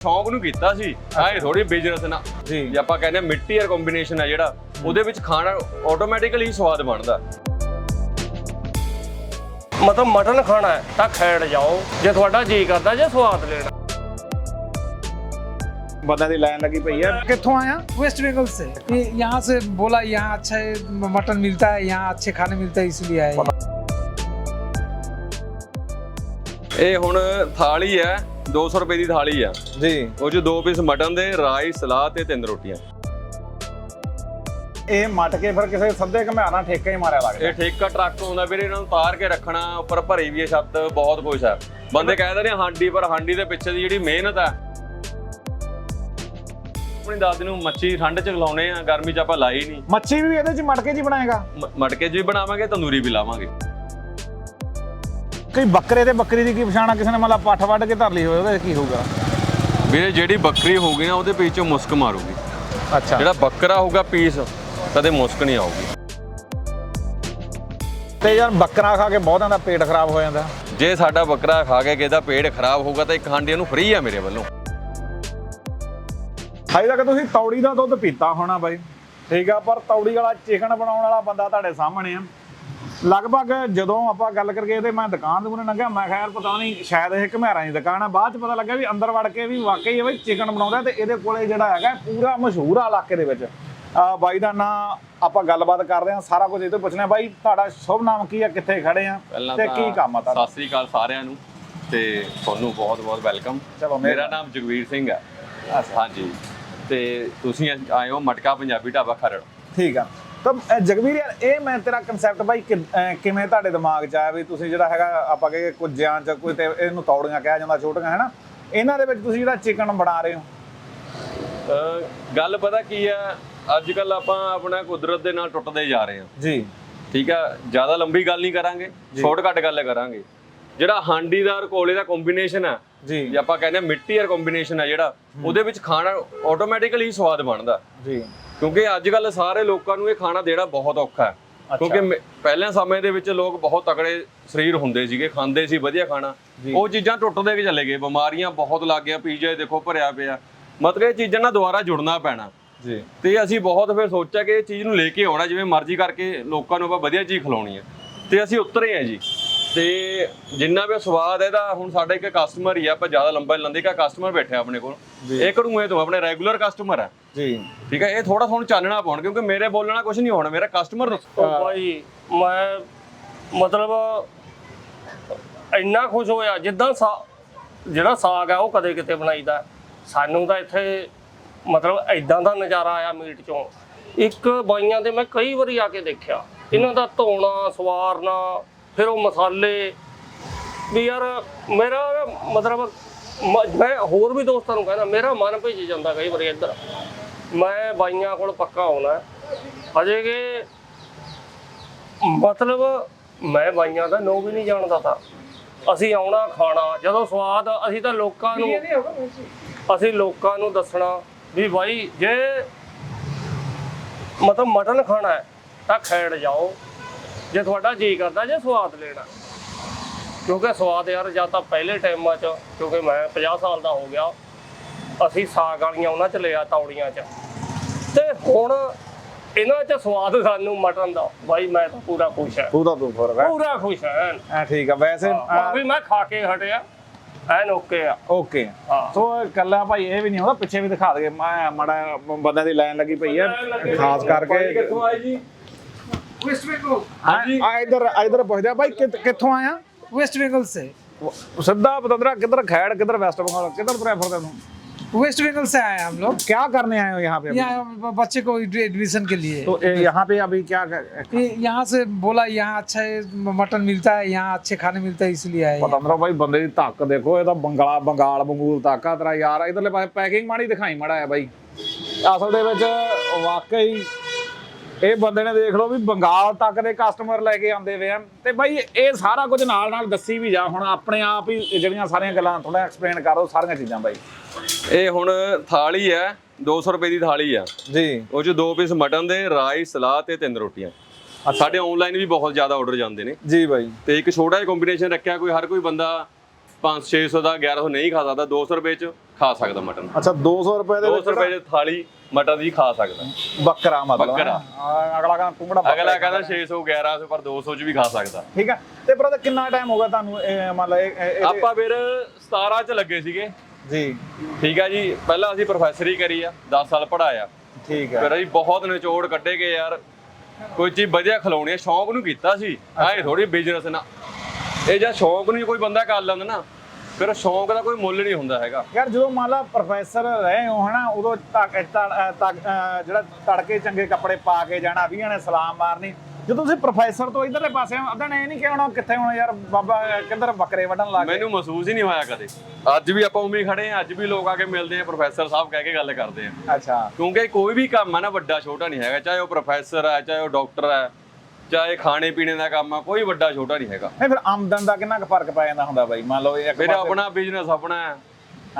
ਸ਼ੌਂਕ ਨੂੰ ਕੀਤਾ ਸੀ ਆਏ ਥੋੜੀ ਬਿਜ਼ਨਸ ਨਾ ਜੀ ਜੇ ਆਪਾਂ ਕਹਿੰਦੇ ਆ ਮਿੱਟੀ ਯਾਰ ਕੰਬੀਨੇਸ਼ਨ ਹੈ ਜਿਹੜਾ ਉਹਦੇ ਵਿੱਚ ਖਾਣਾ ਆਟੋਮੈਟਿਕਲੀ ਸਵਾਦ ਬਣਦਾ ਮਤਲਬ ਮਟਨ ਖਾਣਾ ਹੈ ਤਾਂ ਖੈੜ ਜਾਓ ਜੇ ਤੁਹਾਡਾ ਜੀ ਕਰਦਾ ਜੇ ਸਵਾਦ ਲੈਣਾ ਬੰਦਾ ਦੀ ਲਾਈਨ ਲੱਗੀ ਪਈ ਆ ਕਿੱਥੋਂ ਆਇਆ वेस्ट बंगाल से ये यहाँ से बोला यहाँ अच्छा है मटन मिलता है यहाँ अच्छे खाने मिलते हैं इसलिए आए ਇਹ ਹੁਣ ਥਾਲੀ ਹੈ 200 ਰੁਪਏ ਦੀ ਥਾਲੀ ਆ। ਜੀ। ਉਹ ਚ ਦੋ ਪੀਸ ਮਟਨ ਦੇ ਰਾਈਸ ਸਲਾਦ ਤੇ ਤਿੰਨ ਰੋਟੀਆਂ। ਇਹ ਮਟ ਕੇ ਫਿਰ ਕਿਸੇ ਸੱਦੇ ਘਮਾਣਾ ਠੇਕਾ ਹੀ ਮਾਰਿਆ ਲੱਗਦਾ। ਇਹ ਠੇਕਾ ਟਰੱਕ ਹੁੰਦਾ ਵੀਰੇ ਇਹਨਾਂ ਨੂੰ ਤਾਰ ਕੇ ਰੱਖਣਾ ਉੱਪਰ ਭਰੀ ਵੀ ਹੈ ਛੱਤ ਬਹੁਤ ਕੁਝ ਹੈ ਬੰਦੇ ਕਹਿੰਦੇ ਨੇ ਹਾਂਡੀ ਪਰ ਹਾਂਡੀ ਦੇ ਪਿੱਛੇ ਦੀ ਜਿਹੜੀ ਮਿਹਨਤ ਹੈ ਆਪਣੀ ਦਾਦੀ ਨੂੰ ਮੱਛੀ ਠੰਡ ਚ ਲਾਉਣੇ ਆ ਗਰਮੀ ਚ ਆਪਾਂ ਲਾਈ ਨਹੀਂ। ਮੱਛੀ ਵੀ ਇਹਦੇ ਚ ਮਟਕੇ ਹੀ ਬਣਾਏਗਾ। ਮਟਕੇ ਵੀ ਬਣਾਵਾਂਗੇ ਤੰਦੂਰੀ ਵੀ ਲਾਵਾਂਗੇ। ਕਈ ਬੱਕਰੇ ਤੇ ਬੱਕਰੀ ਦੀ ਕੀ ਪਛਾਣਾ ਕਿਸੇ ਨੇ ਮਤਲਬ ਪੱਠ ਵੱਢ ਕੇ ਧਰ ਲਈ ਹੋਵੇ ਉਹਦਾ ਕੀ ਹੋਊਗਾ? ਵੀਰੇ ਜਿਹੜੀ ਬੱਕਰੀ ਹੋਊਗੀ ਨਾ ਉਹਦੇ ਪਿੱਛੋਂ ਮੁਸਕ ਮਾਰੂਗੀ। ਅੱਛਾ। ਜਿਹੜਾ ਬੱਕਰਾ ਹੋਊਗਾ ਪੀਸ ਕਦੇ ਮੁਸਕ ਨਹੀਂ ਆਊਗੀ। ਤੇ ਯਾਰ ਬੱਕਰਾ ਖਾ ਕੇ ਬਹੁਤਾਂ ਦਾ ਪੇਟ ਖਰਾਬ ਹੋ ਜਾਂਦਾ। ਜੇ ਸਾਡਾ ਬੱਕਰਾ ਖਾ ਕੇ ਕਿਸੇ ਦਾ ਪੇਟ ਖਰਾਬ ਹੋਊਗਾ ਤਾਂ ਇੱਕ ਹਾਂਡੀ ਉਹਨੂੰ ਫ੍ਰੀ ਆ ਮੇਰੇ ਵੱਲੋਂ। ਹਾਈ ਤੱਕ ਤੁਸੀਂ ਤੌੜੀ ਦਾ ਦੁੱਧ ਪੀਤਾ ਹੋਣਾ ਬਾਈ। ਠੀਕ ਆ ਪਰ ਤੌੜੀ ਵਾਲਾ ਚਿਕਨ ਬਣਾਉਣ ਵਾਲਾ ਬੰਦਾ ਤੁਹਾਡੇ ਸਾਹਮਣੇ ਆ। ਲਗਭਗ ਜਦੋਂ ਆਪਾਂ ਗੱਲ ਕਰੀਏ ਤੇ ਮੈਂ ਦੁਕਾਨ ਦੇ ਮੂਹਰੇ ਲੰਘਿਆ ਮੈਂ ਯਾਰ ਪਤਾ ਨਹੀਂ ਸ਼ਾਇਦ ਇਹ ਘਮਿਆਰਾਂ ਦੀ ਦੁਕਾਨ ਆ। ਬਾਅਦ ਚ ਪਤਾ ਲੱਗਾ ਵੀ ਅੰਦਰ ਵੜ ਕੇ ਵੀ ਵਾਕਈ ਇਹ ਬਈ ਚਿਕਨ ਬਣਾਉਂਦਾ ਤੇ ਇਹਦੇ ਕੋਲੇ ਜਿਹੜਾ ਹੈਗਾ ਪੂਰਾ ਮਸ਼ਹੂਰ ਆ ਇਲਾਕੇ ਦੇ ਵਿੱਚ। ਆ ਬਾਈ ਦਾ ਨਾਂ ਆਪਾਂ ਗੱਲਬਾਤ ਕਰਦੇ ਆ ਸਾਰਾ ਕੁਝ ਇਹ ਤੋਂ ਪੁੱਛਣਾ ਬਾਈ ਤੁਹਾਡਾ ਸ਼ੁਭ ਨਾਮ ਕੀ ਆ? ਕਿੱਥੇ ਖੜੇ ਆ? ਤੇ ਕੀ ਕੰਮ ਆ ਤੁਹਾਡਾ? ਸਤਿ ਸ੍ਰੀ ਅਕਾਲ ਸਾਰਿਆਂ ਨੂੰ ਤੇ ਤੁਹਾਨੂੰ ਬਹੁਤ ਬਹੁਤ ਵੈਲਕਮ। ਚਲੋ ਮੇਰਾ ਨਾਮ ਜਗਵੀਰ ਸਿੰਘ ਹੈ ਹਾਂਜੀ। ਤੇ ਤੁਸੀਂ ਆਏ ਹੋ ਮਟਕਾ ਪੰਜਾਬੀ ਢਾਬਾ ਖਰੜ। ਠੀਕ ਆ। ਤਾਂ ਜਗਵੀਰ ਯਾਰ ਇਹ ਮੈਂ ਤੇਰਾ ਕਨਸੈਪਟ ਬਾਈ ਕਿਵੇਂ ਤੁਹਾਡੇ ਦਿਮਾਗ 'ਚ ਆਇਆ ਵੀ ਤੁਸੀਂ ਜਿਹੜਾ ਹੈਗਾ ਆਪਾਂ ਕਹੇ ਕੁਝਿਆਂ 'ਚ ਕੋਈ ਤੇ ਇਹਨੂੰ ਤੌੜੀਆਂ ਕਿਹਾ ਜਾਂਦਾ ਛੋਟੀਆਂ ਹੈਨਾ? ਇਹਨਾਂ ਦੇ ਵਿੱਚ ਤੁਸੀਂ ਜਿਹੜਾ ਚਿਕਨ ਬਣਾ ਰਹੇ ਹੋ? ਗੱਲ ਪਤਾ ਕੀ ਹੈ ਅੱਜ ਕੱਲ ਆਪਾਂ ਆਪਣਾ ਕੁਦਰਤ ਦੇ ਨਾਲ ਟੁੱਟਦੇ ਜਾ ਰਹੇ ਹਾਂ। ਜੀ। ਠੀਕ ਹੈ ਜ਼ਿਆਦਾ ਲੰਬੀ ਗੱਲ ਨਹੀਂ ਕਰਾਂਗੇ ਸ਼ਾਰਟਕਟ ਗੱਲ ਕਰਾਂਗੇ। ਜਿਹੜਾ ਹਾਂਡੀ ਦਾ ਔਰ ਕੋਲੇ ਦਾ ਕੰਬੀਨੇਸ਼ਨ ਹੈ ਜੀ। ਜੇ ਆਪਾਂ ਕਹਿੰਦੇ ਆ ਮਿੱਟੀ ਯਾਰ ਕੰਬੀਨੇਸ਼ਨ ਹੈ ਜਿਹੜਾ ਉਹਦੇ ਵਿੱਚ ਖਾਣਾ ਆਟੋਮੈਟਿਕਲੀ ਸਵਾਦ ਬਣਦਾ। ਜੀ। ਕਿਉਂਕਿ ਅੱਜ ਕੱਲ ਸਾਰੇ ਲੋਕਾਂ ਨੂੰ ਇਹ ਖਾਣਾ ਦੇਣਾ ਬਹੁਤ ਔਖਾ ਹੈ। ਕਿਉਂਕਿ ਮੇ- ਪਹਿਲੇ ਸਮੇਂ ਦੇ ਵਿੱਚ ਲੋਕ ਬਹੁਤ ਤਕੜੇ ਸਰੀਰ ਹੁੰਦੇ ਸੀਗੇ ਖਾਂਦੇ ਸੀ ਵਧੀਆ ਖਾਣਾ। ਉਹ ਚੀਜ਼ਾਂ ਟੁੱਟਦੇ ਕੇ ਚਲੇ ਗਏ ਬਿਮਾਰੀਆਂ ਬਹੁਤ ਲੱਗ ਗਿਆ ਪੀਜ਼ਾ ਦੇਖੋ ਭਰਿਆ ਪਿਆ। ਮਤਲਬ ਇਹ ਚੀਜ਼ਾਂ ਨਾਲ ਦੁਬਾਰਾ ਜੁੜਨਾ ਪੈਣਾ। ਜੀ। ਤੇ ਅਸੀਂ ਬਹੁਤ ਫਿਰ ਸੋਚਿਆ ਕਿ ਇਹ ਚੀਜ਼ ਨੂੰ ਲੈ ਕੇ ਆਉਣਾ ਜਿਵੇਂ ਮਰਜ਼ੀ ਕਰਕੇ ਲੋਕਾਂ ਨੂੰ ਆਪਾਂ ਵਧੀਆ ਚੀਜ਼ ਖਿਲਾਉਣੀ ਹੈ। ਤੇ ਅਸੀਂ ਉਤਰੇ ਆ ਜੀ। ਤੇ ਜਿੰਨਾ ਵੀ ਸਵਾਦ ਹੈ ਇਹਦਾ ਹੁਣ ਸਾਡਾ ਇੱਕ ਕਸਟਮਰ ਹੀ ਆ ਆਪਾਂ ਜ਼ਿਆਦਾ ਲੰਬਾ ਨਹੀਂ ਲੰਦੇ ਇੱਕ ਕਸਟਮਰ ਬੈਠਿਆ ਆਪਣੇ ਕੋਲ। ਇਹ ਕਢੂਏ ਤੋਂ ਆਪਣੇ ਰੈਗੂਲਰ ਕਸਟਮਰ ਹੈ ਜੀ। ਠੀਕ ਹੈ ਇਹ ਥੋੜਾ ਤੁਹਾਨੂੰ ਚਾਨਣਾ ਪਾਉਣ ਕਿਉਂਕਿ ਮੇਰੇ ਬੋਲਣਾ ਕੁਝ ਨਹੀਂ ਹੋਣਾ ਮੇਰਾ ਕਸਟਮਰ ਉਹ ਭਾਈ ਮੈਂ ਮਤਲਬ ਇੰਨਾ ਖੁਸ਼ ਹੋਇਆ ਜਿੱਦਾਂ ਸਾ ਜਿਹੜਾ ਸਾਗ ਆ ਉਹ ਕਦੇ ਕਿਤੇ ਬਣਾਈਦਾ ਸਾਨੂੰ ਤਾਂ ਇੱਥੇ ਮਤਲਬ ਐਦਾਂ ਦਾ ਨਜ਼ਾਰਾ ਆਇਆ ਮੀਟ ਚੋਂ। ਇੱਕ ਬਾਈਆਂ ਦੇ ਮੈਂ ਕਈ ਵਾਰੀ ਆ ਕੇ ਦੇਖਿਆ। ਇਹਨਾਂ ਦਾ ਧੋਣਾ ਸਵਾਰਨਾ ਫਿਰ ਉਹ ਮਸਾਲੇ। ਵੀ ਯਾਰ ਮੇਰਾ ਮਤਲਬ ਮ- ਮੈਂ ਹੋਰ ਵੀ ਦੋਸਤਾਂ ਨੂੰ ਕਹਿੰਦਾ ਮੇਰਾ ਮਨ ਭੇਜੀ ਜਾਂਦਾ ਕਈ ਵਾਰੀ ਇੱਧਰ। ਮੈਂ ਬਾਈਆਂ ਕੋਲ ਪੱਕਾ ਆਉਣਾ। ਅਜੇ ਕਿ ਮਤਲਬ ਮੈਂ ਬਾਈਆਂ ਦਾ ਨੋ ਵੀ ਨਹੀਂ ਜਾਣਦਾ ਤਾਂ। ਅਸੀਂ ਆਉਣਾ ਖਾਣਾ ਜਦੋਂ ਸਵਾਦ ਅਸੀਂ ਤਾਂ ਲੋਕਾਂ ਨੂੰ ਅਸੀਂ ਲੋਕਾਂ ਨੂੰ ਦੱਸਣਾ ਵੀ ਬਾਈ ਜੇ ਮਤਲਬ ਮਟਨ ਖਾਣਾ ਹੈ ਤਾਂ ਖੈੜ ਜਾਓ। ਜੇ ਤੁਹਾਡਾ ਜੀ ਕਰਦਾ ਜੇ ਸਵਾਦ ਲੈਣਾ। ਕਿਉਂਕਿ ਸਵਾਦ ਯਾਰ ਜਾਂ ਤਾਂ ਪਹਿਲੇ ਟਾਈਮਾਂ 'ਚ ਕਿਉਂਕਿ ਮੈਂ 50 ਸਾਲ ਦਾ ਹੋ ਗਿਆ। ਅਸੀਂ ਸਾਗ ਵਾਲੀਆਂ ਉਹਨਾਂ 'ਚ ਲਿਆ ਤੌੜੀਆਂ 'ਚ ਤੇ ਹੁਣ ਇਹਨਾਂ 'ਚ ਸਵਾਦ ਸਾਨੂੰ ਮਟਨ ਦਾ ਬਾਈ ਮੈਂ ਤਾਂ ਪੂਰਾ ਖੁਸ਼ ਹਾਂ ਤੂੰ ਤਾਂ ਤੂੰ ਫਰਕ ਹੈ ਪੂਰਾ ਖੁਸ਼ ਹਾਂ ਐ ਠੀਕ ਆ ਵੈਸੇ ਵੀ ਮੈਂ ਖਾ ਕੇ ਹਟਿਆ ਐਨ ਓਕੇ ਆ ਓਕੇ ਹਾਂ ਸੋ ਕੱਲਾ ਭਾਈ ਇਹ ਵੀ ਨਹੀਂ ਹੁੰਦਾ ਪਿੱਛੇ ਵੀ ਦਿਖਾ ਦਗੇ ਮੈਂ ਮਾੜਾ ਬੰਦਿਆਂ ਦੀ ਲਾਈਨ ਲੱਗੀ ਪਈ ਆ ਖਾਸ ਕਰਕੇ ਕਿੱਥੋਂ ਆਏ ਜੀ वेस्ट बंगाल ਹਾਂਜੀ ਆ ਇਧਰ ਇਧਰ ਪੁੱਛਦਾ ਭਾਈ ਕਿ- ਕਿੱਥੋਂ ਆਇਆ वेस्ट बंगाल से ਸਿੱਧਾ ਪਤੰਦਰਾ ਕਿੱਧਰ ਖੈੜ ਕਿੱਧਰ ਵੈਸਟ ਬੰਗਾਲ ਕਿੱਧਰ ਤੁਰਿਆ ਫਿਰਦਾ ਤੂੰ वेस्ट बंगाल से आए हम लोग क्या करने आए हो यहाँ पे अभी? यहाँ ब- बच्चे को एडमिशन के लिए तो ए, यहाँ पे अभी क्या ये यहाँ से बोला यहाँ अच्छा है मटन मिलता है यहाँ अच्छे खाने मिलते हैं इसलिए आए ਪਤੰਦਰਾ ਭਾਈ ਬੰਦੇ ਦੀ ਧੱਕ ਦੇਖੋ ਇਹ ਤਾਂ ਬੰਗਾਲਾ ਬੰਗਾਲ ਬੰਗੂਲ ਧੱਕ ਆ ਤੇਰਾ ਯਾਰ ਇਧਰਲੇ ਪਾਸੇ ਪੈਕਿੰਗ ਮਾੜੀ ਦਿਖਾਈ ਮੜਾ ਹੈ ਬਾਈ ਅਸਲ ਦੇ ਵਿੱਚ ਵਾਕਈ ਇਹ ਬੰਦੇ ਨੇ ਦੇਖ ਲਓ ਵੀ ਬੰਗਾਲ ਤੱਕ ਦੇ ਕਸਟਮਰ ਲੈ ਕੇ ਆਉਂਦੇ ਵੇ ਆ। ਤੇ ਬਾਈ ਇਹ ਸਾਰਾ ਕੁਝ ਨਾਲ ਨਾਲ ਦੱਸੀ ਵੀ ਜਾ ਹੁਣ ਆਪਣੇ ਆਪ ਹੀ ਜਿਹੜੀਆਂ ਸਾਰੀਆਂ ਗੱਲਾਂ ਥੋੜਾ ਐਕਸਪਲੇਨ ਕਰੋ ਸਾਰੀਆਂ ਚੀਜ਼ਾਂ ਬਾਈ। ਇਹ ਹੁਣ ਥਾਲੀ ਹੈ 200 ਰੁਪਏ ਦੀ ਥਾਲੀ ਆ। ਜੀ। ਉਹ ਚ ਦੋ ਪੀਸ ਮਟਨ ਦੇ ਰਾਈਸ ਸਲਾਦ ਤੇ ਤਿੰਨ ਰੋਟੀਆਂ। ਸਾਡੇ ਆਨਲਾਈਨ ਵੀ ਬਹੁਤ ਜ਼ਿਆਦਾ ਆਰਡਰ ਜਾਂਦੇ ਨੇ। ਜੀ ਬਾਈ। ਤੇ ਇੱਕ ਛੋਟਾ ਜਿਹਾ ਕੰਬੀਨੇਸ਼ਨ ਰੱਖਿਆ ਕੋਈ ਹਰ ਕੋਈ ਬੰਦਾ 5 600 ਦਾ 1100 ਨਹੀਂ ਖਾ ਸਕਦਾ 200 ਰੁਪਏ ਚ ਖਾ ਸਕਦਾ ਮਟਨ। ਅੱਛਾ 200 ਰੁਪਏ ਦੇ 200 ਰੁਪਏ ਚ ਥਾਲੀ ਮਟਨ ਦੀ ਖਾ ਸਕਦਾ। ਬੱਕਰਾ ਮਤਲਬ ਬੱਕਰਾ। ਹਾਂ, ਅਗਲਾ ਕਹਿੰਦਾ ਕੁੰਗੜਾ ਅਗਲਾ ਕਹਿੰਦਾ 600 1100 ਪਰ 200 ਚ ਵੀ ਖਾ ਸਕਦਾ। ਠੀਕ ਹੈ ਤੇ ਬ੍ਰਦਰ ਕਿੰਨਾ ਟਾਈਮ ਹੋ ਗਿਆ ਤੁਹਾਨੂੰ ਮੰਨ ਲਓ ਆਪਾਂ ਫਿਰ 17 ਚ ਲੱਗੇ ਸੀਗੇ। ਜੀ। ਠੀਕ ਆ ਜੀ ਪਹਿਲਾਂ ਅਸੀਂ ਪ੍ਰੋਫੈਸਰੀ ਕਰੀ ਆ 10 ਸਾਲ ਪੜਾਇਆ ਠੀਕ ਹੈ ਫਿਰ ਅਸੀਂ ਬਹੁਤ ਨਿਚੋੜ ਕੱਢੇ ਗਏ ਯਾਰ। ਕੋਈ ਚੀਜ਼ ਵਧੀਆ ਖਿਲਾਉਣੀ ਆ ਸ਼ੌਂਕ ਨੂੰ ਕੀਤਾ ਸੀ। ਐ ਥੋੜੀ ਬਿਜ਼ਨਸ ਨਾ ਇਹ ਜਾਂ ਸ਼ੌਂਕ ਨੂੰ ਕੋਈ ਬੰਦਾ ਕਰ ਲੈਂਦਾ ਨਾ ਫਿਰ ਸ਼ੌਂਕ ਦਾ ਕੋਈ ਮੁੱਲ ਨਹੀਂ ਹੁੰਦਾ ਹੈਗਾ। ਯਾਰ ਜਦੋਂ ਮੰਨ ਲਾ ਪ੍ਰੋਫੈਸਰ ਰਹੇ ਹੋ ਹਨਾ ਉਦੋਂ ਜਿਹੜਾ ਤੜਕੇ ਚੰਗੇ ਕੱਪੜੇ ਪਾ ਕੇ ਜਾਣਾ ਵੀਹਾਂ ਨੇ ਸਲਾਮ ਮਾਰਨੀ ਜਦੋਂ ਤੁਸੀਂ ਪ੍ਰੋਫੈਸਰ ਤੋਂ ਇਧਰਲੇ ਪਾਸੇ ਅੱਧਾ ਨੇ ਇਹ ਨਹੀਂ ਕਹਿਣਾ ਕਿੱਥੇ ਹੋਣਾ ਯਾਰ ਬਾਬਾ ਕਿੱਧਰ ਬੱਕਰੇ ਵੱਢਣ ਲੱਗ ਗਏ? ਮੈਨੂੰ ਮਹਿਸੂਸ ਹੀ ਨਹੀਂ ਹੋਇਆ ਕਦੇ। ਅੱਜ ਵੀ ਆਪਾਂ ਉਵੇਂ ਖੜੇ ਆ ਅੱਜ ਵੀ ਲੋਕ ਆ ਕੇ ਮਿਲਦੇ ਆ ਪ੍ਰੋਫੈਸਰ ਸਾਹਿਬ ਕਹਿ ਕੇ ਗੱਲ ਕਰਦੇ ਆ। ਅੱਛਾ। ਕਿਉਂਕਿ ਕੋਈ ਵੀ ਕੰਮ ਹੈ ਨਾ ਵੱਡਾ ਛੋਟਾ ਨਹੀਂ ਹੈਗਾ ਚਾਹੇ ਉਹ ਪ੍ਰੋਫੈਸਰ ਹੈ ਚਾਹੇ ਉਹ ਡਾਕਟਰ ਹੈ ਚਾਹੇ ਖਾਣੇ ਪੀਣੇ ਦਾ ਕੰਮ ਆ ਕੋਈ ਵੱਡਾ ਛੋਟਾ ਨਹੀਂ ਹੈਗਾ। ਨਹੀਂ ਫਿਰ ਆਮਦਨ ਦਾ ਕਿੰਨਾ ਕੁ ਫ਼ਰਕ ਪੈ ਜਾਂਦਾ ਹੁੰਦਾ ਬਾਈ? ਮੰਨ ਲਓ ਇਹ ਇੱਕ ਮੇਰੇ ਪਾਸੇ- ਆਪਣਾ ਬਿਜ਼ਨਸ ਆਪਣਾ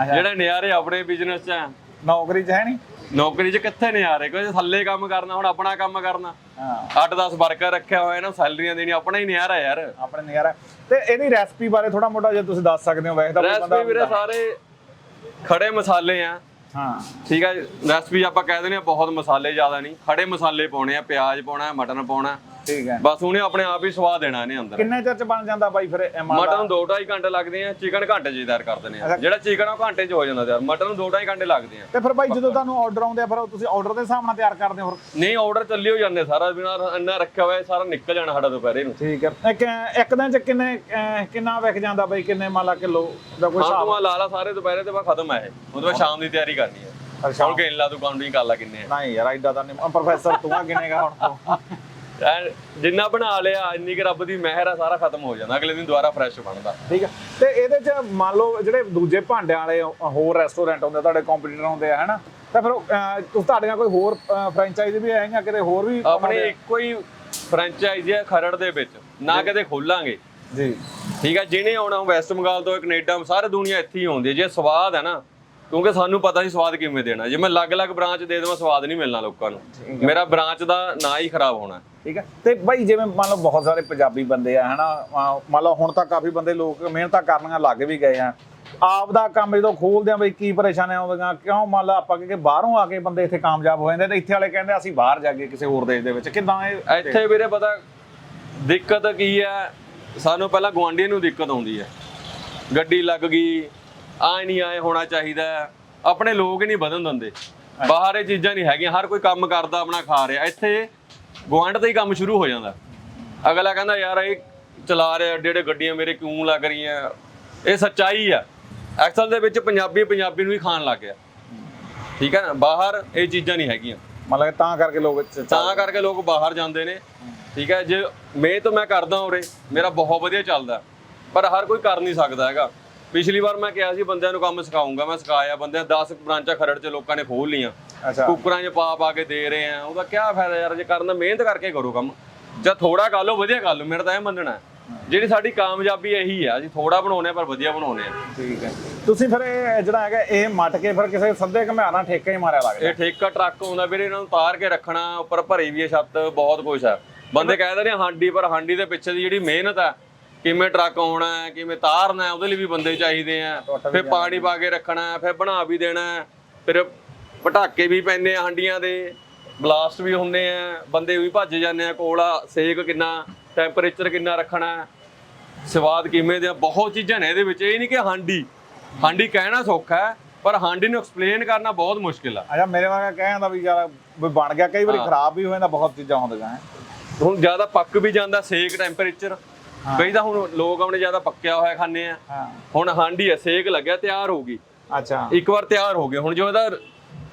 ਹੈ। ਜਿਹੜੇ ਨਿਆਰੇ ਆਪਣੇ ਬਿਜ਼ਨਸ 'ਚ ਹੈ। ਨੌਕਰੀ 'ਚ ਹੈ ਨਹੀਂ? ਨੌਕਰੀ 'ਚ ਕਿੱਥੇ ਨਿਆਰੇ? ਕੋਈ ਥੱਲੇ ਕੰਮ ਕਰਨਾ ਹੁਣ ਆਪਣਾ ਕੰਮ ਕਰਨਾ। ਹਾਂ। 8-10 ਵਰਕਰ ਰੱਖਿਆ ਹੋਇਆ ਨਾ ਸੈਲਰੀਆਂ ਦੇਣੀ ਆਪਣਾ ਹੀ ਨਿਆਰਾ ਯਾਰ। ਆਪਣੇ ਨਜ਼ਾਰਾ ਤੇ ਇਹਦੀ ਰੈਸਪੀ ਬਾਰੇ ਥੋੜਾ ਮੋਟਾ ਜੇ ਤੁਸੀਂ ਦੱਸ ਸਕਦੇ ਹੋ ਵੈਸੇ ਤਾਂ ਕੋਈ ਰੈਸਪੀ ਵੀਰੇ ਸਾਰੇ ਖੜੇ ਮਸਾਲੇ ਆ। ਹਾਂ। ਠੀਕ ਹੈ ਰੈਸਪੀ ਆਪਾਂ ਕਹਿ ਦਿੰਦੇ ਆ ਬਹੁਤ ਮਸਾਲੇ ਜ਼ਿਆਦਾ ਨਹੀਂ। ਖੜੇ ਮਸਾਲੇ ਪਾਉਣੇ ਆ ਪਿਆਜ਼ ਪਾਉਣਾ ਮਟਨ ਪਾਉਣਾ। ਠੀਕ ਹੈ। ਬਸ ਉਹਨੇ ਆਪਣੇ ਆਪ ਹੀ ਸਵਾਦ ਦੇਣਾ ਇਹਨੇ ਅੰਦਰ। ਕਿੰਨੇ ਚਿਰ ਚ ਬਣ ਜਾਂਦਾ ਬਾਈ ਫਿਰ ਇਹ ਮਟਨ ਨੂੰ 2.5 ਘੰਟੇ ਲੱਗਦੇ ਆ ਚਿਕਨ ਘੰਟੇ ਹੀ ਤਿਆਰ ਕਰ ਦਿੰਦੇ ਆ। ਜਿਹੜਾ ਚਿਕਨ ਆ ਉਹ ਘੰਟੇ 'ਚ ਹੋ ਜਾਂਦਾ ਤਿਆਰ ਮਟਨ ਨੂੰ 2.5 ਘੰਟੇ ਲੱਗਦੇ ਆ। ਤੇ ਫਿਰ ਬਾਈ ਜਦੋਂ ਤੁਹਾਨੂੰ ਆਰਡਰ ਆਉਂਦੇ ਆ ਫਿਰ ਤੁਸੀਂ ਆਰਡਰ ਦੇ ਹਿਸਾਬ ਨਾਲ ਤਿਆਰ ਕਰਦੇ ਹੋ ਫਿਰ ਨਹੀਂ ਆਰਡਰ ਚੱਲੀ ਹੋ ਜਾਂਦੇ ਸਾਰਾ ਬਿਨਾ ਇੰਨਾ ਰੱਖਿਆ ਹੋਇਆ ਸਾਰਾ ਨਿਕਲ ਜਾਣਾ ਸਾਡਾ ਦੁਪਹਿਰੇ ਨੂੰ। ਠੀਕ ਹੈ। ਇੱਕ ਇੱਕ ਦਿਨ ਚ ਕਿੰਨੇ ਕਿੰਨਾ ਵਿਕ ਜਾਂਦਾ ਬਾਈ? ਕਿੰਨੇ ਮੰਨ ਲਾ ਕਿਲੋ ਦਾ ਕੋਈ ਹਾਂ ਹਿਸਾਬ? ਆ ਲਾ ਲਾ ਸਾਰੇ ਦੁਪਹਿਰੇ ਤੇ ਬਾਅਦ ਖਤਮ ਹੈ ਇਹ। ਉਹਦੇ ਬਾਅਦ ਸ਼ਾਮ ਦੀ ਤਿਆਰੀ ਕਰਨੀ ਹੈ ਅੱਛਾ। ਹੁਣ ਗਿਣ ਲਾ ਤੂੰ ਕਾਊਂਟਿੰਗ ਕਰ ਲਾ ਕਿੰਨੇ ਆ। ਨਹੀਂ ਯਾਰ ਐਡਾ ਤਾਂ ਨਹੀਂ ਪ੍ਰੋਫੈਸਰ ਤੂੰ ਆ ਗਿਣੇਗਾ ਹੁਣ ਐਨ ਜਿੰਨਾ ਬਣਾ ਲਿਆ ਇੰਨੀ ਕਿ ਰੱਬ ਦੀ ਮਿਹਰ ਆ ਸਾਰਾ ਖਤਮ ਹੋ ਜਾਂਦਾ। ਅਗਲੇ ਦਿਨ ਦੁਬਾਰਾ ਫਰੈਸ਼ ਬਣਦਾ। ਠੀਕ ਹੈ ਤੇ ਇਹਦੇ ਚ ਮੰਨ ਲਓ ਜਿਹੜੇ ਦੂਜੇ ਭਾਂਡਿਆਂ ਵਾਲੇ ਹੋਰ ਰੈਸਟੋਰੈਂਟ ਹੁੰਦੇ ਤੁਹਾਡੇ ਕੰਪੀਟੀਟਰ ਹੁੰਦੇ ਆ ਹਨਾ? ਤਾਂ ਫਿਰ ਤੁਸੀਂ ਤੁਹਾਡੀਆਂ ਕੋਈ ਹੋਰ ਫਰੈਂਚਾਈਜ਼ੀ ਵੀ ਹੈਗੀਆਂ ਕਿਤੇ ਹੋਰ ਵੀ ਆਪਣੇ ਇੱਕੋ ਹੀ ਫਰੈਂਚਾਈਜ਼ੀ ਹੈ ਖਰੜ ਦੇ ਵਿੱਚ। ਨਾ ਕਿਤੇ ਖੋਲਾਂਗੇ। ਜੀ। ਠੀਕ ਹੈ ਜਿਹਨੇ ਆਉਣਾ ਵੈਸਟ ਬੰਗਾਲ ਤੋਂ ਕੈਨੇਡਾ ਸਾਰੇ ਦੁਨੀਆ ਇੱਥੇ ਹੀ ਆਉਂਦੀ ਹੈ ਜੇ ਸਵਾਦ ਹੈ ਨਾ ਕਿਉਂਕਿ ਸਾਨੂੰ ਪਤਾ ਸੀ ਸਵਾਦ ਕਿਵੇਂ ਦੇਣਾ। ਜੇ ਮੈਂ ਅਲੱਗ-ਅਲੱਗ ਬ੍ਰਾਂਚ ਦੇ ਦੇਵਾਂ ਸਵਾਦ ਨਹੀਂ ਮਿਲਣਾ ਲੋਕਾਂ ਨੂੰ। ਮੇਰਾ ਬ੍ਰਾਂਚ ਦਾ ਨਾਂ ਹੀ ਖਰਾਬ ਹੋਣਾ। ਠੀਕ ਹੈ। ਤੇ ਬਾਈ ਜਿਵੇਂ ਮੰਨ ਲਓ ਬਹੁਤ ਸਾਰੇ ਪੰਜਾਬੀ ਬੰਦੇ ਆ ਹਨਾ ਮੰਨ ਲਓ ਹੁਣ ਤਾਂ ਕਾਫੀ ਬੰਦੇ ਲੋਕ ਮਿਹਨਤਾਂ ਕਰਨੀਆਂ ਲੱਗ ਵੀ ਗਏ ਆ। ਆਪ ਦਾ ਕੰਮ ਜਦੋਂ ਖੋਲਦੇ ਆ ਬਈ ਕੀ ਪਰੇਸ਼ਾਨੀਆਂ ਆਉਂਦੀਆਂ ਕਿਉਂ ਮੰਨ ਲਾ ਆਪਾਂ ਕਿ ਬਾਹਰੋਂ ਆ ਕੇ ਬੰਦੇ ਇੱਥੇ ਕਾਮਯਾਬ ਹੋ ਜਾਂਦੇ ਤੇ ਇੱਥੇ ਵਾਲੇ ਕਹਿੰਦੇ ਅਸੀਂ ਬਾਹਰ ਜਾ ਕੇ ਕਿਸੇ ਹੋਰ ਦੇਸ਼ ਦੇ ਵਿੱਚ। ਕਿਦਾਂ ਇਹ ਇੱਥੇ ਵੀਰੇ ਪਤਾ ਦਿੱਕਤ ਕੀ ਹੈ? ਸਾਨੂੰ ਪਹਿਲਾਂ ਗਵਾਂਢੀਆਂ ਨੂੰ ਦਿੱਕਤ ਆਉਂਦੀ ਹੈ। ਗੱਡੀ ਲੱਗ ਗਈ ਆ ਨਹੀਂ ਆਏ ਹੋਣਾ ਚਾਹੀਦਾ ਹੈ। ਆਪਣੇ ਲੋਕ ਹੀ ਨਹੀਂ ਵਧਣ ਦਿੰਦੇ। ਬਾਹਰ ਇਹ ਚੀਜ਼ਾਂ ਨਹੀਂ ਹੈਗੀਆਂ। ਹਰ ਕੋਈ ਕੰਮ ਕਰਦਾ ਆਪਣਾ ਖਾ ਰਿਹਾ। ਇੱਥੇ ਗਵਾਂਢ ਤੋਂ ਹੀ ਕੰਮ ਸ਼ੁਰੂ ਹੋ ਜਾਂਦਾ। ਅਗਲਾ ਕਹਿੰਦਾ ਯਾਰ ਇਹ ਚਲਾ ਰਿਹਾ ਏਡੇ ਏਡੇ ਗੱਡੀਆਂ ਮੇਰੇ ਕਿਉਂ ਲੱਗ ਰਹੀਆਂ? ਇਹ ਸੱਚਾਈ ਆ। ਐਕਸਲ ਦੇ ਵਿੱਚ ਪੰਜਾਬੀ ਪੰਜਾਬੀ ਨੂੰ ਹੀ ਖਾਣ ਲੱਗ ਗਿਆ। ਠੀਕ ਹੈ ਨਾ? ਬਾਹਰ ਇਹ ਚੀਜ਼ਾਂ ਨਹੀਂ ਹੈਗੀਆਂ। ਮਤਲਬ ਤਾਂ ਕਰਕੇ ਲੋਕ ਚ- ਤਾਂ ਕਰਕੇ ਲੋਕ ਬਾਹਰ ਜਾਂਦੇ ਨੇ। ਠੀਕ ਹੈ? ਜੇ ਮੈਂ ਤਾਂ ਮੈਂ ਕਰਦਾ ਉਰੇ। ਮੇਰਾ ਬਹੁਤ ਵਧੀਆ ਚੱਲਦਾ। ਪਰ ਹਰ ਕੋਈ ਕਰ ਨਹੀਂ ਸਕਦਾ ਹੈਗਾ। ਪਿਛਲੀ ਵਾਰ ਮੈਂ ਕਿਹਾ ਸੀ ਬੰਦਿਆਂ ਨੂੰ ਕੰਮ ਸਿਖਾਉਂਗਾ ਮੈਂ ਸਿਖਾਇਆ ਬੰਦਿਆਂ 10 ਬ੍ਰਾਂਚਾਂ ਖਰੜ 'ਚ ਲੋਕਾਂ ਨੇ ਖੋਲ ਲੀਆਂ ਅੱਛਾ। ਕੁੱਕਰਾਂ 'ਚ ਪਾ ਪਾ ਕੇ ਦੇ ਰਹੇ ਆ ਉਹਦਾ ਕੀ ਫਾਇਦਾ ਯਾਰ ਜੇ ਕਰਨਾ ਮਿਹਨਤ ਕਰਕੇ ਕਰੋ ਕੰਮ। ਜਾਂ ਥੋੜਾ ਕਰ ਲਓ ਵਧੀਆ ਕਰ ਲਓ ਮੇਰਾ ਤਾਂ ਇਹ ਮੰਨਣਾ ਹੈ। ਜਿਹੜੀ ਸਾਡੀ ਕਾਮਯਾਬੀ ਇਹੀ ਆ ਅਸੀਂ ਥੋੜਾ ਬਣਾਉਨੇ ਆ ਪਰ ਵਧੀਆ ਬਣਾਉਨੇ ਆ ਠੀਕ ਹੈ। ਤੁਸੀਂ ਫਿਰ ਇਹ ਜਿਹੜਾ ਹੈਗਾ ਇਹ ਮਟ ਕੇ ਫਿਰ ਕਿਸੇ ਸੱਦੇ ਘਮਿਆਰਾਂ ਠੇਕਾ ਹੀ ਮਾਰਿਆ ਲੱਗਦਾ। ਇਹ ਠੇਕਾ ਟਰੱਕ ਆਉਂਦਾ ਵੀਰੇ ਇਹਨਾਂ ਨੂੰ ਤਾਰ ਕੇ ਰੱਖਣਾ ਉੱਪਰ ਭਰੀ ਵੀ ਛੱਤ ਬਹੁਤ ਕੁਝ ਹੈ। ਬੰਦੇ ਕਹਿੰਦੇ ਨੇ ਹਾਂਡੀ ਪਰ ਹਾਂਡੀ ਦੇ ਪਿੱਛੇ ਦੀ ਜਿਹੜੀ ਮਿਹਨਤ ਹੈ ਕਿਵੇਂ ਟਰੱਕ ਆਉਣਾ ਹੈ ਕਿਵੇਂ ਤਾਰਨਾ ਹੈ ਉਹਦੇ ਲਈ ਵੀ ਬੰਦੇ ਚਾਹੀਦੇ ਆ। ਫਿਰ ਪਾਣੀ ਪਾ ਕੇ ਰੱਖਣਾ ਹੈ ਫਿਰ ਬਣਾ ਵੀ ਦੇਣਾ ਹੈ। ਫਿਰ ਪਟਾਕੇ ਵੀ ਪੈਂਦੇ ਆ ਹਾਂਡੀਆਂ ਦੇ ਬਲਾਸਟ ਵੀ ਹੁੰਦੇ ਆ। ਬੰਦੇ ਵੀ ਭੱਜ ਜਾਂਦੇ ਆ ਕੋਲਾ ਸੇਕ ਕਿੰਨਾ ਟੈਂਪਰੇਚਰ ਕਿੰਨਾ ਰੱਖਣਾ ਹੈ। ਸਵਾਦ ਕਿਵੇਂ ਦੇ ਬਹੁਤ ਚੀਜ਼ਾਂ ਨੇ ਇਹਦੇ ਵਿੱਚ। ਇਹ ਨਹੀਂ ਕਿ ਹਾਂਡੀ ਹਾਂਡੀ ਕਹਿਣਾ ਸੌਖਾ ਹੈ ਪਰ ਹਾਂਡੀ ਨੂੰ ਐਕਸਪਲੇਨ ਕਰਨਾ ਬਹੁਤ ਮੁਸ਼ਕਿਲ ਆ। ਅੱਛਾ ਮੇਰੇ ਵਰਗਾ ਕਹਿ ਜਾਂਦਾ ਵੀ ਯਾਰ ਵੀ ਬਣ ਗਿਆ ਕਈ ਵਾਰੀ ਖਰਾਬ ਵੀ ਹੋ ਜਾਂਦਾ ਬਹੁਤ ਚੀਜ਼ਾਂ ਹੁੰਦੀਆਂ ਹੈ। ਹੁਣ ਜ਼ਿਆਦਾ ਪੱਕ ਵੀ ਜਾਂਦਾ ਸੇਕ ਟੈਂਪਰੇਚਰ। ਕਈ ਤਾਂ ਹੁਣ ਲੋਕ ਆਪਣੇ ਜ਼ਿਆਦਾ ਪੱਕਿਆ ਹੋਇਆ ਖਾਂਦੇ ਆ। ਹੁਣ ਹਾਂਡੀ ਹੈ ਸੇਕ ਲੱਗਿਆ ਤਿਆਰ ਹੋ ਗਈ। ਅੱਛਾ। ਇੱਕ ਵਾਰ ਤਿਆਰ ਹੋ ਗਏ। ਹੁਣ ਜੋ ਇਹਦਾ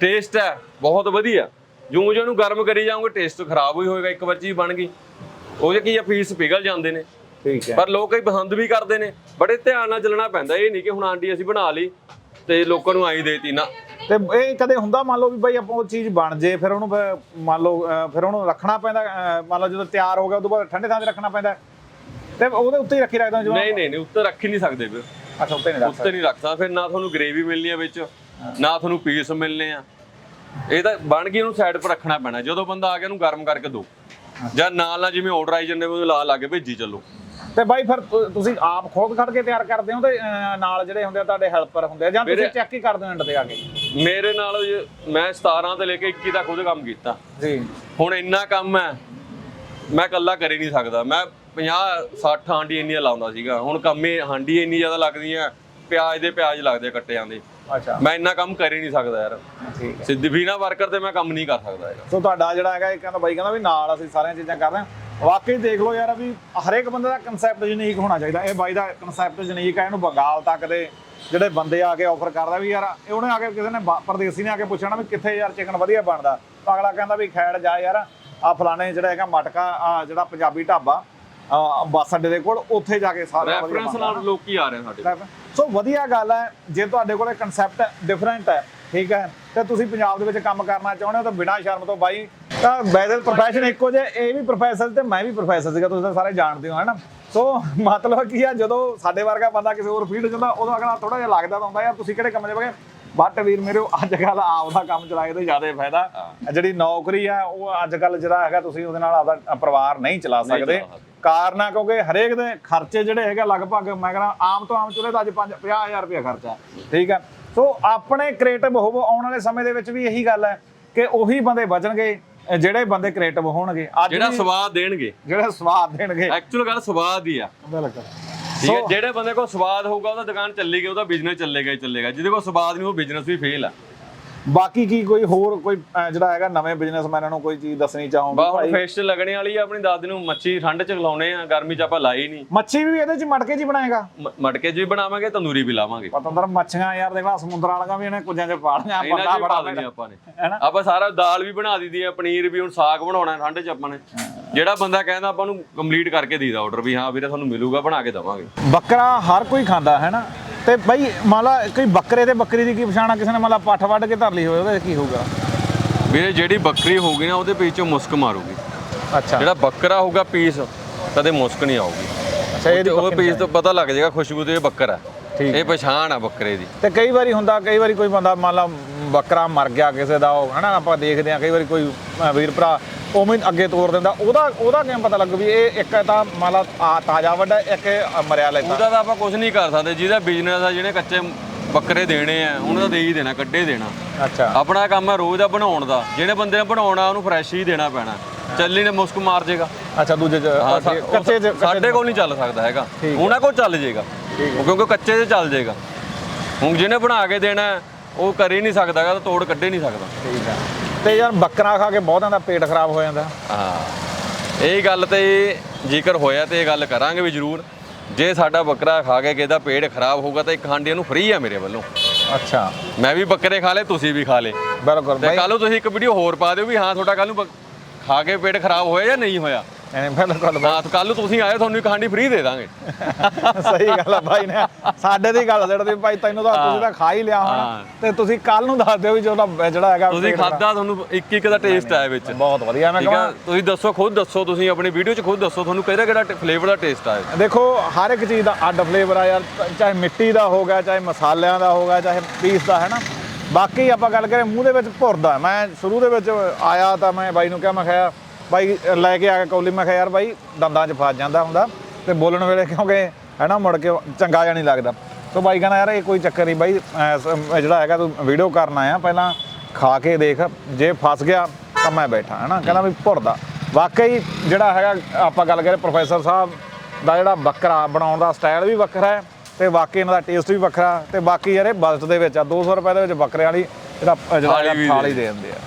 ਟੇਸਟ ਹੈ ਬਹੁਤ ਵਧੀਆ। ਜਿਉਂ ਜਿਉਂ ਇਹਨੂੰ ਗਰਮ ਕਰੀ ਜਾਓਗੇ ਟੇਸਟ ਖਰਾਬ ਹੀ ਹੋਏਗਾ ਇੱਕ ਵਾਰ ਚੀਜ਼ ਬਣ ਗਈ। ਉਹਦੇ ਕੀ ਆ ਪੀਸ ਪਿਘਲ ਜਾਂਦੇ ਨੇ। ਠੀਕ ਹੈ। ਪਰ ਲੋਕ ਕਈ ਪਸੰਦ ਵੀ ਕਰਦੇ ਨੇ। ਬੜੇ ਧਿਆਨ ਨਾਲ ਚੱਲਣਾ ਪੈਂਦਾ। ਇਹ ਨਹੀਂ ਕਿ ਹੁਣ ਆਂਡੀ ਅਸੀਂ ਬਣਾ ਲਈ ਤੇ ਲੋਕਾਂ ਨੂੰ ਆਈ ਦੇਤੀ ਨਾ। ਤੇ ਇਹ ਕਦੇ ਹੁੰਦਾ ਮੰਨ ਲਓ ਵੀ ਬਾਈ ਆਪਾਂ ਉਹ ਚੀਜ਼ ਬਣ ਜੇ ਫਿਰ ਉਹਨੂੰ ਮੰਨ ਲਓ ਫਿਰ ਉਹਨੂੰ ਰੱਖਣਾ ਪੈਂਦਾ ਮੰਨ ਲਓ ਜਦੋਂ ਤਿਆਰ ਹੋ ਗਿਆ ਉਦੋਂ ਬਾਅਦ ਠੰਡੇ ਥਾਂ ਤੇ ਰੱਖਣਾ ਪੈਂਦਾ। ਤੇ ਉਹਦੇ ਉੱਤੇ ਹੀ ਰੱਖੀ ਰੱਖਦਾ ਜਿਵੇਂ ਨਹੀਂ ਨਹੀਂ ਨਹੀਂ ਉੱਤੇ ਰੱਖ ਹੀ ਨਹੀਂ ਸਕਦੇ ਫਿਰ। ਅੱਛਾ ਉੱਤੇ ਨਹੀਂ ਰੱਖ ਉੱਤੇ ਨਹੀਂ ਰੱਖਦਾ। ਫਿਰ ਨਾ ਤੁਹਾਨੂੰ ਗ੍ਰੇਵੀ ਮਿਲਣੀ ਹੈ ਵਿੱਚ ਨਾ ਤੁਹਾਨੂੰ ਪੀਸ ਮਿਲਨੇ ਆ। ਇਹ ਤਾਂ ਬਣ ਗਈ ਉਹਨੂੰ ਸਾਈਡ 'ਪਰ ਰੱਖਣਾ ਪੈਣਾ। ਜਦੋਂ ਬੰਦਾ ਆ ਗਿਆ ਉਹਨੂੰ ਗਰਮ ਕਰਕੇ ਦੋ। ਜਾਂ ਨਾਲ ਨਾਲ ਜਿਵੇਂ ਆਰਡਰ ਆਈ ਜਾਂਦੇ ਉਹਨੂੰ ਲਾ ਲਾ ਕੇ ਭੇਜੀ ਚੱਲੋ। ਤੇ ਬਾਈ ਫਿਰ ਤੁ- ਤੁਸੀਂ ਆਪ ਖੁਦ ਖੜ ਕੇ ਤਿਆਰ ਕਰਦੇ ਹੋ ਤੇ ਨਾਲ ਜਿਹੜੇ ਹੁੰਦੇ ਆ ਤੁਹਾਡੇ ਹੈਲਪਰ ਹੁੰਦੇ ਆ ਜਾਂ ਤੁਸੀਂ ਚੈੱਕ ਹੀ ਕਰਦੇ ਹੋ ਐਂਡ ਤੇ ਆ ਕੇ? ਮੇਰੇ ਨਾਲ ਮੈਂ 17 ਤੋਂ ਲੈ ਕੇ 21 ਤੱਕ ਖੁਦ ਕੰਮ ਕੀਤਾ। ਜੀ। ਹੁਣ ਇੰਨਾ ਕੰਮ ਹੈ ਮੈਂ ਇਕੱਲਾ ਕਰ ਹੀ ਨਹੀਂ ਸਕਦਾ। ਮੈਂ 50 60 ਹਾਂਡੀ ਇੰਨੀਆਂ ਲਾਉਂਦਾ ਸੀਗਾ। ਹੁਣ ਕੰਮੇ ਹਾਂਡੀ ਇੰਨੀ ਜ਼ਿਆਦਾ ਲੱਗਦੀਆਂ ਪਿਆਜ਼ ਦੇ ਪਿਆਜ਼ ਲੱਗਦੇ ਕੱਟਿਆਂ ਦੇ ਅੱਛਾ। ਮੈਂ ਇੰਨਾ ਕੰਮ ਕਰ ਹੀ ਨਹੀਂ ਸਕਦਾ ਯਾਰ। ਠੀਕ ਹੈ। ਸਿੱਧੀ ਬਿਨਾ ਵਰਕਰ ਤੇ ਮੈਂ ਕੰਮ ਨਹੀਂ ਕਰ ਸਕਦਾ ਹੈਗਾ। ਸੋ ਤੁਹਾਡਾ ਜਿਹੜਾ ਹੈਗਾ ਇਹ ਕਹਿੰਦਾ ਬਾਈ ਕਹਿੰਦਾ ਵੀ ਨਾਲ ਅਸੀਂ ਸਾਰੀਆਂ ਚੀਜ਼ਾਂ ਕਰਦੇ ਹਾਂ। ਵਾਕਈ ਦੇਖ ਲਓ ਯਾਰ ਵੀ ਹਰੇਕ ਬੰਦੇ ਦਾ ਕਨਸੈਪਟ ਯੂਨੀਕ ਹੋਣਾ ਚਾਹੀਦਾ। ਇਹ ਬਾਈ ਦਾ ਕਨਸੈਪਟ ਯੂਨੀਕ ਹੈ ਇਹਨੂੰ ਬੰਗਾਲ ਤੱਕ ਦੇ ਜਿਹੜੇ ਬੰਦੇ ਆ ਕੇ ਆਫਰ ਕਰਦਾ ਵੀ ਯਾਰ ਇਹ ਉਹਨੇ ਆ ਕੇ ਕਿਸੇ ਨੇ ਪਰਦੇਸੀ ਨੇ ਆ ਕੇ ਪੁੱਛਣਾ ਵੀ ਕਿੱਥੇ ਯਾਰ ਚਿਕਨ ਵਧੀਆ ਬਣਦਾ। ਅਗਲਾ ਕਹਿੰਦਾ ਵੀ ਖੈੜ ਜਾ ਯਾਰ ਆ ਫਲਾਣੇ ਜਿਹੜਾ ਹੈਗਾ ਮਟਕਾ ਆ ਜਿਹੜਾ ਪੰਜਾਬੀ ਢਾਬਾ ਬੱਸ ਅੱਡੇ ਦੇ ਕੋਲ ਉੱਥੇ ਜਾ ਕੇ ਸਾਰਾ ਰੈਫਰੈਂਸ। ਨਾਲ ਲੋਕੀ ਆ ਰਹੇ ਸਾਡੇ। ਸੋ ਵਧੀਆ ਗੱਲ ਹੈ ਜੇ ਤੁਹਾਡੇ ਕੋਲੇ ਕਨਸੈਪਟ ਡਿਫਰੈਂਟ ਹੈ ਠੀਕ ਹੈ ਤੇ ਤੁਸੀਂ ਪੰਜਾਬ ਦੇ ਵਿੱਚ ਕੰਮ ਕਰਨਾ ਚਾਹੁੰਦੇ ਹੋ ਤਾਂ ਬਿਨਾਂ ਸ਼ਰਮ ਤੋਂ ਬਾਈ ਤਾਂ ਵੈਸੇ ਪ੍ਰੋਫੈਸ਼ਨ ਇੱਕੋ ਜਿਹਾ ਇਹ ਵੀ ਪ੍ਰੋਫੈਸਰ ਤੇ ਮੈਂ ਵੀ ਪ੍ਰੋਫੈਸਰ ਸੀਗਾ ਤੁਸੀਂ ਤਾਂ ਸਾਰੇ ਜਾਣਦੇ ਹੋ ਹਨਾ ਸੋ ਮਤਲਬ ਕੀ ਆ ਜਦੋਂ ਸਾਡੇ ਵਰਗਾ ਬੰਦਾ ਕਿਸੇ ਹੋਰ ਫੀਲਡ 'ਚ ਜਾਂਦਾ ਉਦੋਂ ਅਗਲਾ ਥੋੜਾ ਜਿਹਾ ਲੱਗਦਾ ਤਾਂ ਹੁੰਦਾ ਯਾਰ ਤੁਸੀਂ ਕਿਹੜੇ ਕੰਮ 'ਚ ਬਗੇ ਬਟ ਵੀਰ ਮੇਰੇ ਅੱਜ ਕੱਲ ਆਪਦਾ ਕੰਮ ਚਲਾਏ ਤੇ ਜ਼ਿਆਦਾ ਫਾਇਦਾ ਜਿਹੜੀ ਨੌਕਰੀ ਆ ਉਹ ਅੱਜ ਕੱਲ ਜਿਹੜਾ ਹੈਗਾ ਤੁਸੀਂ ਉਹਦੇ ਨਾਲ ਆਪਦਾ ਪਰਿਵਾਰ ਨਹੀਂ ਚਲਾ ਸਕਦੇ। ਕਾਰਨ ਆ ਕਿਉਂਕਿ ਹਰੇਕ ਦੇ ਖਰਚੇ ਜਿਹੜੇ ਹੈਗੇ ਲਗਭਗ ਮੈਂ ਕਹਿੰਦਾ ਆਮ ਤੋਂ ਆਮ ਚੁੱਲ੍ਹੇ ਦਾ ਅੱਜ 50000 ਰੁਪਏ ਖਰਚਾ ਹੈ। ਠੀਕ ਹੈ ਸੋ ਆਪਣੇ ਕ੍ਰੀਏਟਿਵ ਹੋਵੋ ਆਉਣ ਵਾਲੇ ਸਮੇਂ ਦੇ ਵਿੱਚ ਵੀ ਇਹੀ ਗੱਲ ਹੈ ਕਿ ਉਹੀ ਬੰਦੇ ਬਚਣਗੇ ਜਿਹੜੇ ਬੰਦੇ ਕ੍ਰੀਏਟਿਵ ਹੋਣਗੇ। ਅੱਜ ਜਿਹੜਾ ਸਵਾਦ ਦੇਣਗੇ। ਜਿਹੜੇ ਸਵਾਦ ਦੇਣਗੇ। ਐਕਚੁਅਲ ਗੱਲ ਸਵਾਦ ਹੀ ਆ। ਬਿਲਕੁਲ। ਠੀਕ ਹੈ? ਜਿਹੜੇ ਬੰਦੇ ਕੋਲ ਸਵਾਦ ਹੋਊਗਾ ਉਹਦਾ ਦੁਕਾਨ ਚੱਲੇਗੀ ਉਹਦਾ ਬਿਜ਼ਨਸ ਚੱਲੇਗਾ ਹੀ ਚੱਲੇਗਾ। ਜਿਹਦੇ ਕੋਲ ਸਵਾਦ ਨਹੀਂ ਉਹ ਬਿਜ਼ਨਸ ਵੀ ਫੇਲ ਆ। ਬਾਕੀ ਕੀ ਕੋਈ ਹੋਰ ਕੋਈ ਅਹ ਜਿਹੜਾ ਹੈਗਾ ਨਵੇਂ ਬਿਜ਼ਨਸਮੈਨਾਂ ਨੂੰ ਕੋਈ ਚੀਜ਼ ਦੱਸਣੀ ਚਾਹੋਗੇ ਬਾ ਹੁਣ ਭਾਈ? ਫੇਸ ਚ ਲੱਗਣੇ ਵਾਲੀ ਆ ਆਪਣੀ ਦਾਦੀ ਨੂੰ ਮੱਛੀ ਠੰਡ ਚ ਖਲਾਉਣੇ ਆ ਗਰਮੀ ਚ ਆਪਾਂ ਲਾਈ ਨਹੀਂ। ਮੱਛੀ ਵੀ ਇਹਦੇ ਚ ਮਟਕੇ ਚ ਹੀ ਬਣਾਏਗਾ। ਮ- ਮਟਕੇ ਚ ਵੀ ਬਣਾਵਾਂਗੇ ਤੰਦੂਰੀ ਵੀ ਲਾਵਾਂਗੇ। ਪਤੰਦਰ ਮੱਛੀਆਂ ਯਾਰ ਦੇਖਲਾ ਸਮੁੰਦਰ ਵਾਲੀਆਂ ਵੀ ਇਹਨੇ ਕੁਝਾਂ ਚ ਪਾਲੀਆਂ ਇਹਨਾਂ ਬੰਦਾ ਚ ਵੀ ਬੜਾ ਪਾ ਦੇਣੀ। ਆਪਾਂ ਨੇ। ਹੈਨਾ? ਆਪਾਂ ਸਾਰਾ ਦਾਲ ਵੀ ਬਣਾ ਦਿੱਤੀ ਆ ਪਨੀਰ ਵੀ ਹੁਣ ਸਾਗ ਬਣਾਉਣਾ ਠੰਡ ਚ ਆਪਾਂ ਨੇ। ਜਿਹੜਾ ਬੰਦਾ ਕਹਿੰਦਾ ਆਪਾਂ ਨੂੰ ਕੰਪਲੀਟ ਕਰਕੇ ਦੀਦਾ ਆਰਡਰ ਵੀ ਹਾਂ ਵੀਰੇ ਤੁਹਾਨੂੰ ਮਿਲੂਗਾ ਬਣਾ ਕੇ ਦਵਾਂਗੇ। ਬੱਕਰਾ ਹਰ ਕੋਈ ਖਾਂਦਾ ਹੈ ਨਾ ਤੇ ਬਈ ਮੰਨ ਲਾ ਕੋਈ ਬੱਕਰੇ ਤੇ ਬੱਕਰੀ ਦੀ ਕੀ ਪਛਾਣਾ ਕਿਸੇ ਨੇ ਮੰਨ ਲਾ ਪੱਠ ਵੱਢ ਕੇ ਧਰ ਲਈ ਹੋਵੇ ਉਹਦੇ ਕੀ ਹੋਊਗਾ? ਵੀਰੇ ਜਿਹੜੀ ਬੱਕਰੀ ਹੋਊਗੀ ਨਾ ਉਹਦੇ ਪਿੱਛੋਂ ਮੁਸਕ ਮਾਰੂਗੀ। ਅੱਛਾ। ਜਿਹੜਾ ਬੱਕਰਾ ਹੋਊਗਾ ਪੀਸ ਕਦੇ ਮੁਸਕ ਨਹੀਂ ਆਊਗੀ। ਅੱਛਾ ਇਹਦੀ ਉਹ ਪੀਸ ਤੋਂ ਪਤਾ ਲੱਗ ਜਾਏਗਾ ਖੁਸ਼ਬੂ ਤੇ ਇਹ ਬੱਕਰਾ। ਹੈ। ਠੀਕ ਇਹ ਪਛਾਣ ਆ ਬੱਕਰੇ ਦੀ। ਤੇ ਕਈ ਵਾਰੀ ਹੁੰਦਾ ਕਈ ਵਾਰੀ ਕੋਈ ਬੰਦਾ ਮੰਨ ਲਾ ਬੱਕਰਾ ਮਰ ਗਿਆ ਕਿਸੇ ਦਾ ਉਹ ਹਨਾ ਆਪਾਂ ਦੇਖਦੇ ਆ ਕਈ ਵਾਰੀ ਕੋਈ ਵੀਰ ਭਰਾ ਉਵੇਂ ਅੱਗੇ ਤੋਰ ਦਿੰਦਾ। ਉਹਦਾ ਉਹਦਾ ਕਿਵੇਂ ਪਤਾ ਲੱਗੂ ਵੀ ਇਹ ਇੱਕ ਤਾਂ ਮੰਨ ਲਾ ਆ ਤਾਜ਼ਾ ਵੱਡਾ ਇੱਕ ਇਹ ਮਰਿਆ ਲੈਤਾ ਉਹਦਾ ਤਾਂ ਆਪਾਂ ਕੁਝ ਨਹੀਂ ਕਰ ਸਕਦੇ। ਜਿਹਦਾ ਬਿਜ਼ਨਸ ਆ ਜਿਹਨੇ ਕੱਚੇ ਬੱਕਰੇ ਦੇਣੇ ਆ ਉਹਨੂੰ ਤਾਂ ਦੇ ਹੀ ਦੇਣਾ ਕੱਢੇ ਦੇਣਾ। ਅੱਛਾ। ਆਪਣਾ ਕੰਮ ਹੈ ਰੋਜ਼ ਦਾ ਬਣਾਉਣ ਦਾ। ਜਿਹਨੇ ਬੰਦੇ ਨੇ ਬਣਾਉਣਾ ਉਹਨੂੰ ਫਰੈਸ਼ ਹੀ ਦੇਣਾ ਪੈਣਾ। ਚੱਲੀ ਨੇ ਮੁਸਕ ਮਾਰ ਜਾਏਗਾ ਅੱਛਾ ਦੂਜੇ ਕੱਚੇ ਸਾਡੇ ਕੋਲ ਨਹੀਂ ਚੱਲ ਸਕਦਾ ਹੈਗਾ। ਉਹਨਾਂ ਕੋਲ ਚੱਲ ਜਾਏਗਾ ਉਹ ਕਿਉਂਕਿ ਕੱਚੇ 'ਚ ਚੱਲ ਜਾਏਗਾ ਹੁਣ ਜਿਹਨੇ ਬਣਾ ਕੇ ਦੇਣਾ ਉਹ ਕਰ ਹੀ ਨਹੀਂ ਸਕਦਾ ਹੈਗਾ ਤਾਂ ਤੋੜ ਕੱਢੇ ਨਹੀਂ ਸਕਦਾ। ਠੀਕ ਆ ਤੇ ਯਾਰ ਬੱਕਰਾ ਖਾ ਕੇ ਬਹੁਤਾਂ ਦਾ ਪੇਟ ਖਰਾਬ ਹੋ ਜਾਂਦਾ। ਹਾਂ। ਇਹ ਗੱਲ ਤੇ ਜੇਕਰ ਹੋਇਆ ਤੇ ਇਹ ਗੱਲ ਕਰਾਂਗੇ ਵੀ ਜ਼ਰੂਰ। ਜੇ ਸਾਡਾ ਬੱਕਰਾ ਖਾ ਕੇ ਕਿਸੇ ਦਾ ਪੇਟ ਖਰਾਬ ਹੋਊਗਾ ਤਾਂ ਇੱਕ ਹਾਂਡੀ ਨੂੰ ਫ੍ਰੀ ਆ ਮੇਰੇ ਵੱਲੋਂ। ਅੱਛਾ। ਮੈਂ ਵੀ ਬੱਕਰੇ ਖਾ ਲੇ ਤੁਸੀਂ ਵੀ ਖਾ ਲੇ ਬਿਲਕੁਲ ਤੇ ਕੱਲ ਨੂੰ ਤੁਸੀਂ ਇੱਕ ਵੀਡੀਓ ਹੋਰ ਪਾ ਦਿਓ ਵੀ ਹਾਂ ਤੁਹਾਡਾ ਕੱਲ ਨੂੰ ਖਾ ਕੇ ਪੇਟ ਖਰਾਬ ਹੋਇਆ ਜਾਂ ਨਹੀਂ ਹੋਇਆ। ਐਂ ਬਿਲਕੁਲ ਹਾਂ ਤਾਂ ਕੱਲ ਨੂੰ ਤੁਸੀਂ ਆਏ ਤੁਹਾਨੂੰ ਇੱਕ ਹਾਂਡੀ ਫ੍ਰੀ ਦੇ ਦਾਂਗੇ। ਸਹੀ ਗੱਲ ਆ ਬਾਈ ਨੇ। ਸਾਡੇ ਦੀ ਗੱਲ ਛੱਡਦੇ ਭਾਈ ਤੈਨੂੰ ਤਾਂ ਤੁਸੀਂ ਤਾਂ ਖਾ ਹੀ ਲਿਆ ਹੋਣਾ। ਹਾਂ। ਤੇ ਤੁਸੀਂ ਕੱਲ ਨੂੰ ਦੱਸ ਦਿਓ ਵੀ ਜੋ ਉਹਦਾ ਜਿਹੜਾ ਹੈਗਾ ਤੁਸੀਂ ਖਾਦਾ ਤੁਹਾਨੂੰ ਇੱਕ ਇੱਕ ਦਾ ਟੇਸਟ ਆਇਆ ਵਿੱਚ। ਬਹੁਤ ਵਧੀਆ ਮੈਂ ਠੀਕ ਕਹਾਂ ਤੁਸੀਂ ਦੱਸੋ ਖੁਦ ਦੱਸੋ ਤੁਸੀਂ ਆਪਣੀ ਵੀਡੀਓ 'ਚ ਖੁਦ ਦੱਸੋ ਤੁਹਾਨੂੰ ਕਿਹੜਾ ਕਿਹੜਾ ਫਲੇਵਰ ਦਾ ਟੇਸਟ ਆਇਆ? ਦੇਖੋ ਹਰ ਇੱਕ ਚੀਜ਼ ਦਾ ਅੱਡ ਫਲੇਵਰ ਆ ਯਾਰ। ਚਾਹੇ ਮਿੱਟੀ ਦਾ ਹੋਗਾ ਚਾਹੇ ਮਸਾਲਿਆਂ ਦਾ ਹੋਗਾ ਚਾਹੇ ਪੀਸ ਦਾ ਹੈ ਨਾ ਬਾਕੀ ਆਪਾਂ ਗੱਲ ਕਰੇ ਮੂੰਹ ਦੇ ਵਿੱਚ ਭੁਰਦਾ। ਮੈਂ ਸ਼ੁਰੂ ਦੇ ਵਿੱਚ ਆਇਆ ਤਾਂ ਮੈਂ ਬਾਈ ਨੂੰ ਕਿਹਾ ਮੈਂ ਕਿਹਾ ਬਾਈ ਲੈ ਕੇ ਆ ਕੇ ਕੌਲੀ ਮੈਂ ਕਿਹਾ ਯਾਰ ਬਾਈ ਦੰਦਾਂ 'ਚ ਫਸ ਜਾਂਦਾ ਹੁੰਦਾ ਤੇ ਬੋਲਣ ਵੇਲੇ ਕਿਉਂਕਿ ਹੈ ਨਾ ਮੁੜ ਕੇ ਚੰਗਾ ਜਿਹਾ ਨਹੀਂ ਲੱਗਦਾ। ਸੋ ਬਾਈ ਕਹਿੰਦਾ ਯਾਰ ਇਹ ਕੋਈ ਚੱਕਰ ਨਹੀਂ ਬਾਈ ਜਿਹੜਾ ਹੈਗਾ ਤੂੰ ਵੀਡੀਓ ਕਰਨ ਆਇਆ ਪਹਿਲਾਂ ਖਾ ਕੇ ਦੇਖ ਜੇ ਫਸ ਗਿਆ ਤਾਂ ਮੈਂ ਬੈਠਾ ਹੈ ਨਾ ਕਹਿੰਦਾ ਵੀ ਭੁਰਦਾ ਵਾਕਈ ਜਿਹੜਾ ਹੈਗਾ ਆਪਾਂ ਗੱਲ ਕਰੇ ਪ੍ਰੋਫੈਸਰ ਸਾਹਿਬ ਦਾ ਜਿਹੜਾ ਬੱਕਰਾ ਬਣਾਉਣ ਦਾ ਸਟਾਈਲ ਵੀ ਵੱਖਰਾ ਹੈ ਤੇ ਬਾਕੀ ਇਹਨਾਂ ਦਾ ਟੇਸਟ ਵੀ ਵੱਖਰਾ ਤੇ ਬਾਕੀ ਯਾਰ ਇਹ ਬਜਟ ਦੇ ਵਿੱਚ ਆ 200 ਰੁਪਏ ਦੇ ਵਿੱਚ ਬੱਕਰੇ ਵਾਲੀ ਜਿਹੜਾ ਜਿਹੜਾ ਥਾਲੀ ਦੇ ਦਿੰਦੇ ਆ।